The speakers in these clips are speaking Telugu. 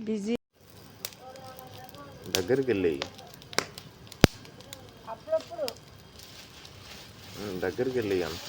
బిజీ. దగ్గరికి వెళ్ళి. అప్పుడప్పుడు. దగ్గరికి వెళ్ళి అంత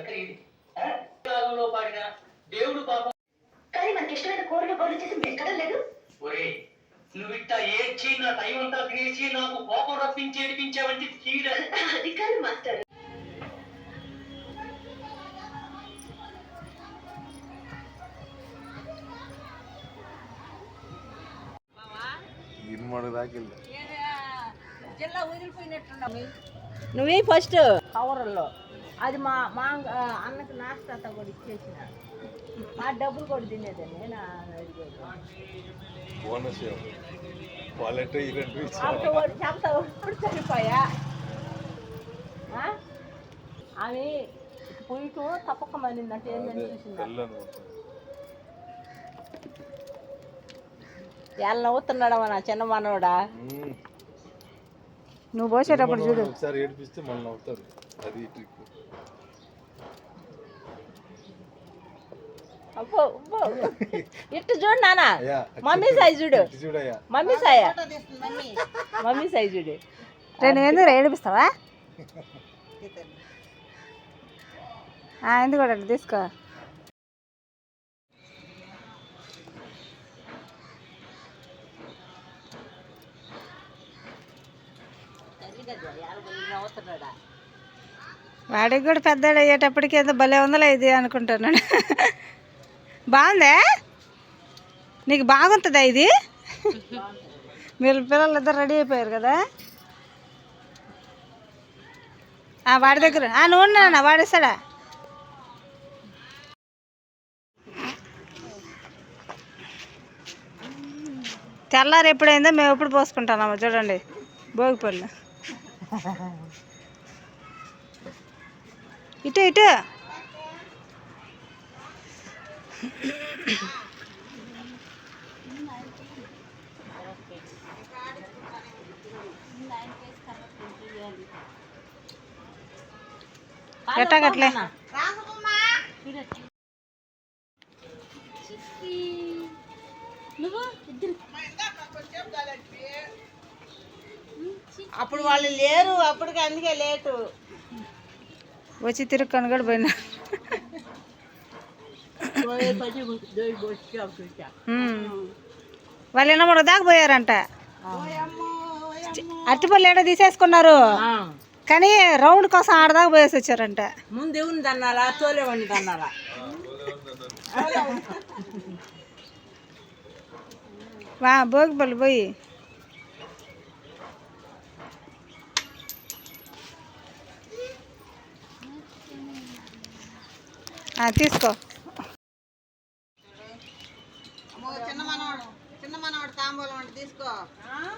ఇది. పాడిన దేవుడు పాపం. కానీ మనకి ఇష్టమైన కూరలు బదులు చేసి మీరు ఎక్కడం లేదు? ఒరే నువ్విట్ట ఏడ్చి నా టైం అంతా తినేసి నాకు కోపం రప్పించి ఏడిపించావంటే చీడ అది కాదు మాస్టర్ జిల్లా వదిలిపోయినట్టున్నావు నువ్వే ఫస్ట్. కవర్లో అది మా మా అన్నకి నాస్తా కూడా ఇచ్చేసిన. మా డబ్బులు కూడా తినేది నేను అడిగేది బోనస్ చెప్తా ఇప్పుడు చనిపోయా? ఆమె పోయిటో తప్పక మనిందంటే ఏంటని చూసిందా ఎలా నవ్వుతున్నాడా నా చిన్న మనవడా నువ్వు పోసేటప్పుడు చూడు. ఒకసారి ఏడిపిస్తే మళ్ళీ అవుతారు అది ట్రిక్ అబ్బో అబ్బో ఇట్టు చూడు నాన్న అయ్యా మమ్మీ సాయి చూడు. మమ్మీ సాయ మమ్మీ. సాయి చూడు. రెండు ఎందుకు ఏడిపిస్తావా? ఎందుకు కూడా తీసుకో? నవ్వుతున్నాడా? వాడికి కూడా పెద్దడు అయ్యేటప్పటికి ఏదో భలే ఉందలే ఇది అనుకుంటున్నాడు. బాగుందే? నీకు బాగుంటుందా ఇది? మీరు పిల్లలు ఇద్దరు రెడీ అయిపోయారు కదా? ఆ, వాడి దగ్గర. ఆ, నువ్వు ఉన్నా వాడిస్తాడా తెల్లారు ఎప్పుడైందో మేము ఎప్పుడు పోసుకుంటామమ్మా చూడండి. భోగిపళ్ళు ఇటు ఇటు. ఎట్టాగట్లే అప్పుడు వాళ్ళు లేరు అప్పటికి అందుకే లేటు. వచ్చి తిరిగి కనగడ పోయినా. వాళ్ళు ఏమో దాకపోయారంట అరటిపల్లి ఏడా తీసేసుకున్నారు? కానీ రౌండ్ కోసం ఆడదాకా పోయేసి వచ్చారంట. ముందు ఎవరిని తోలే తోలేవాడిని అన్నారా వా భోగిపల్లి పోయి. తీసుకో. చిన్న మనవాడు చిన్న మనవాడు తాంబూలం అంటే తీసుకో.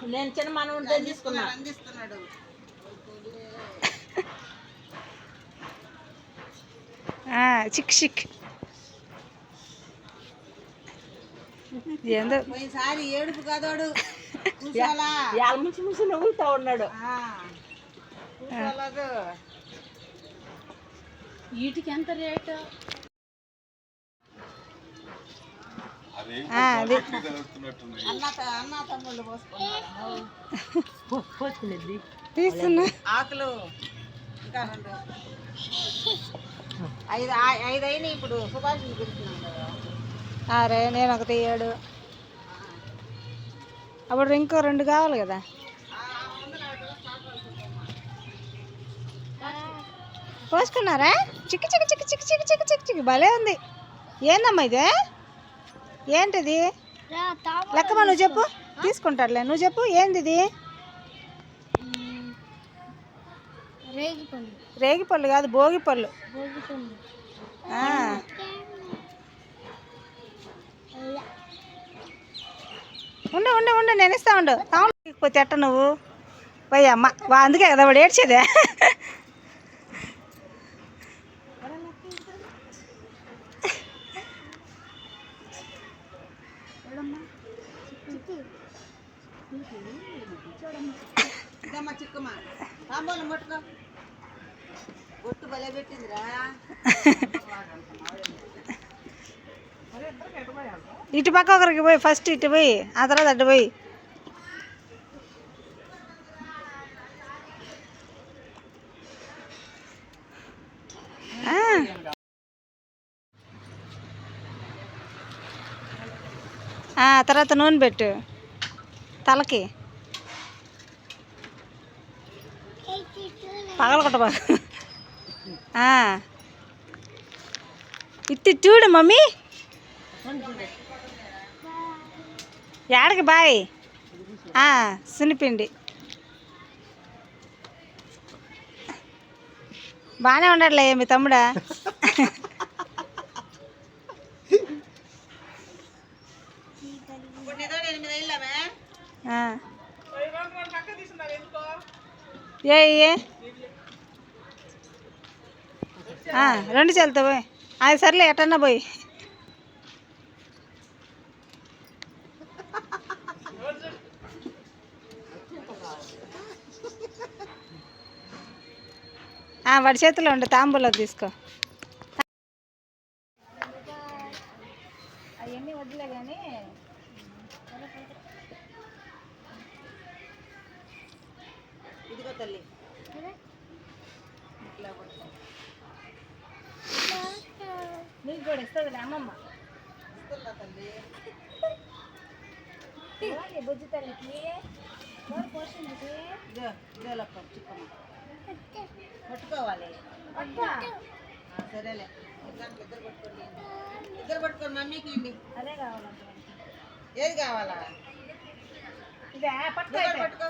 నేను చిన్న మనవుడితో తీసుకున్నా. అందిస్తున్నాడు ఆ, చిక్ చిక్. ఏందో? పోయినసారి ఏడుపు కదోడు. ముసి ముసి నవ్వులుతా ఉన్నాడు. వీటికి ఎంత రేటు? ఆకులు ఐదు ఇప్పుడు. అరే నేను ఒకటి ఏడు. అప్పుడు ఇంకో రెండు కావాలి కదా. పోసుకున్నారా? చిక్కి చిక్కి చిక్కి చిక్కి చిక్కి చిక్కి చిక్కి భలే ఉంది. ఏందమ్మా ఇదే? ఏంటిది? లెక్కమా నువ్వు చెప్పు. తీసుకుంటాడులే నువ్వు చెప్పు. ఏంది ఇది రేగి పళ్ళు కాదు భోగి పళ్ళు. ఉండు ఉండు ఉండు. నేను ఇస్తా ఉండు. పోతే ఎట్ట నువ్వు. పోయి అమ్మ. వా అందుకే కదా వాడు ఏడ్చేదే. చిక్కమ్మ తాంబూలం పట్టుకో. బొట్టు భలే పెట్టిందిరా. ఇటు పక్క ఒకరికి పోయి ఫస్ట్ ఇటు పోయి ఆ తర్వాత అటు పోయి. ఆ, తర్వాత నూనె పెట్టు. తలకి. పగలకొట్ట బాగా ఇట్టి చూడు మమ్మీ ఏడకి బాయ్ ఆ, సునిపిండి బాగానే ఉండట్లే మీ తమ్ముడా ఇప్పుడు నీతో ఎనిమిది అయ్యామే ఆ. ఏ రెండు చల్లుతా పోయి. అది సర్లే ఎట్టన్నా పోయి. ఆ, వాడి చేతిలో ఉండే తాంబూలం తీసుకో. అవన్నీ వద్దులే కానీ ఇదిగో తల్లి. నీకు కూడా ఇస్తుంది అమ్మమ్మ. బుజ్జి తల్లికి పోషింది ఇదో? ఇదో లెక్క చిక్కమ్మ. పట్టుకోవాలి. ఆ, సరేలే. ఇద్దరు పట్టుకోండి. ఇద్దరు పట్టుకోండి మమ్మీకి ఇవ్వండి అదే కావాలంట. ఏది కావాలా? ఇదే పట్టుకో. పట్టుకో.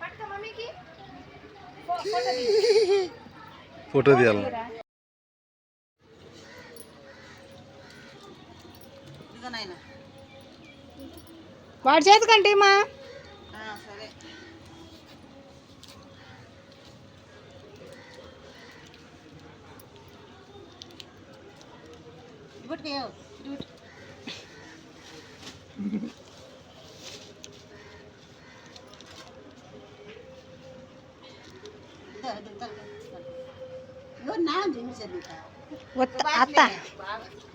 పట్టుకో మమ్మీకి. ఫోటో తీయాలి. ఇదిగో నాయన వాడి చేతికంటే మా సరే ఇప్పటికే నా చూసాను ఒత్త అత్త బాగా బాగా గుర్తు పెట్టేశారమ్మా ఇద్దరు ఇద్దరు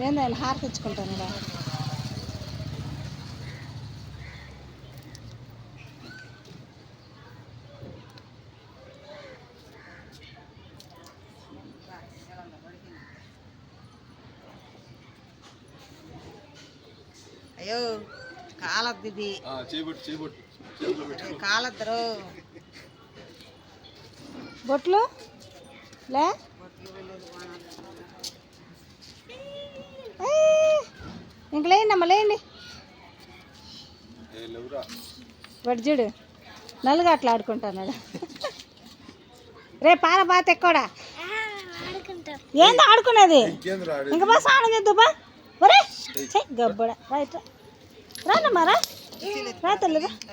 ఏంది హార్ తెచ్చుకుంటాను అయ్యో కాలద్దు ఇది. కాలద్దరు బొట్లు? లే? ఇంక లేండి అమ్మ లేండి ఏ లేవురా. వాడు చూడు నలుగా అట్లా ఆడుకుంటున్నాడు. రే పాల బాత ఎక్కడా ఏంది ఆడుకునేది ఇంక బా స్నానం చేద్దు బా. ఒరే గబ్బడ. రైట్ రానమ్మా రా. రా తల్లి రా. ఓకే